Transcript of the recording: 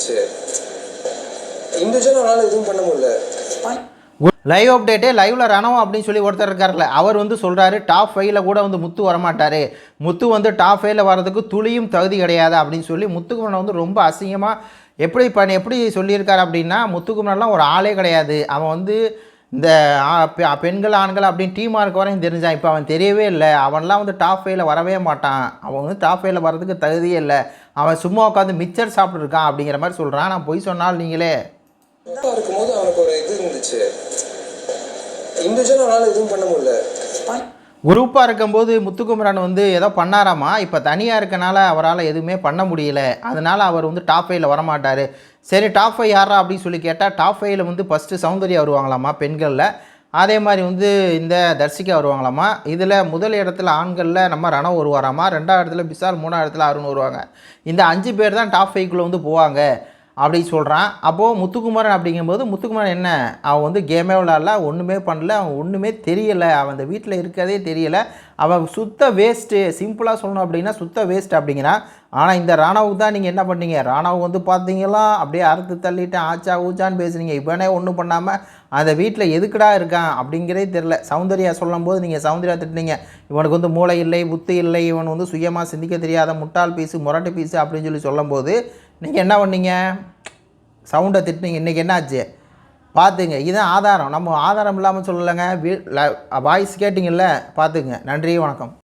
ஆயிடுச்சு இண்டிவிஜுவலாக அவனால் எதுவும் பண்ண முடியல. லைவ் அப்டேட்டே லைவ்ல ரணவம் அப்படின்னு சொல்லி ஒருத்தர் இருக்கார்ல அவர் வந்து சொல்றாரு டாப் ஃபைவ்ல கூட வந்து முத்து வரமாட்டாரு. முத்து வந்து டாப் ஃபைவ்ல வர்றதுக்கு துளியும் தகுதி கிடையாது அப்படின்னு சொல்லி முத்துக்குமரன் வந்து ரொம்ப அசிங்கமா எப்படி பண்ண எப்படி சொல்லியிருக்காரு அப்படின்னா முத்துக்குமரன்லாம் ஒரு ஆளே கிடையாது. அவன் வந்து இந்த பெண்கள் ஆண்கள் அப்படின்னு டீமாக இருக்க வரையும் தெரிஞ்சான். இப்போ அவன் தெரியவே இல்லை. அவன்லாம் வந்து டாப் ஃபைவ்ல வரவே மாட்டான். அவன் வந்து டாப் ஃபைவ்ல வர்றதுக்கு தகுதியே இல்லை. அவன் சும்மா உட்காந்து மிச்சர் சாப்பிட்டுருக்கான் அப்படிங்கிற மாதிரி சொல்கிறான் நான் பொய் சொன்னால் நீங்களே. இருக்கும்போது அவனுக்கு ஒரு இது இருந்துச்சு. இண்டிவிஜுவலாக எதுவும் பண்ண முடியல. குரூப்பாக இருக்கும்போது முத்துக்குமரன் வந்து ஏதோ பண்ணாராமா? இப்போ தனியாக இருக்கனால அவரால் எதுவுமே பண்ண முடியல. அதனால் அவர் வந்து டாப் ஃபைவ்ல வரமாட்டார். சரி டாப் ஃபைவ் யாரா அப்படின்னு சொல்லி கேட்டால் டாப் ஃபைவ்ல வந்து ஃபஸ்ட்டு சௌந்தர்யா வருவாங்களாமா பெண்களில்? அதே மாதிரி வந்து இந்த தர்சிகா வருவாங்களாமா இதில் முதல் இடத்துல ஆண்களில் நம்ம ரணவ் வருவாராமா ரெண்டாவது இடத்துல பிசால் மூணாவது இடத்துல அருண் வருவாங்க. இந்த அஞ்சு பேர் தான் டாப் ஃபைவ்க்குள்ளே வந்து போவாங்க. அப்படி சொல்கிறான் அப்போது முத்துக்குமரன் அப்படிங்கும்போது முத்துக்குமரன் என்ன? அவன் வந்து கேமே விளாட்ல ஒன்றுமே பண்ணல அவன் ஒன்றுமே தெரியலை. அவன் அந்த வீட்டில் இருக்கதே தெரியலை. அவன் சுத்த வேஸ்ட்டு சிம்பிளாக சொல்லணும் அப்படின்னா சுத்த வேஸ்ட் அப்படிங்கிறான். ஆனால் இந்த ராணாவுக்கு தான் நீங்கள் என்ன பண்ணீங்க? ராணாவுக்கு வந்து பார்த்தீங்களா? அப்படியே அறுத்து தள்ளிட்டு ஆச்சா ஊச்சான்னு பேசுனீங்க. இவனே ஒன்றும் பண்ணாமல் அந்த வீட்டில் எதுக்குடா இருக்கான் அப்படிங்கிறதே தெரில சௌந்தர்யா சொல்லும்போது நீங்கள் சௌந்தர்யா திட்டினீங்க. இவனுக்கு வந்து மூளை இல்லை புத்து இல்லை இவன் வந்து சுயமாக சிந்திக்க தெரியாத முட்டாள் பீஸு முரட்டு பீஸு அப்படின்னு சொல்லி சொல்லும்போது நீங்கள் என்ன பண்ணீங்க? சவுண்டை திட்டினீங்க இன்றைக்கி என்னாச்சு? பார்த்துங்க இதுதான் ஆதாரம். நம்ம ஆதாரம் இல்லாமல் சொல்லலைங்க. வாய்ஸ் கேட்டிங்கல்ல பார்த்துங்க நன்றி வணக்கம்.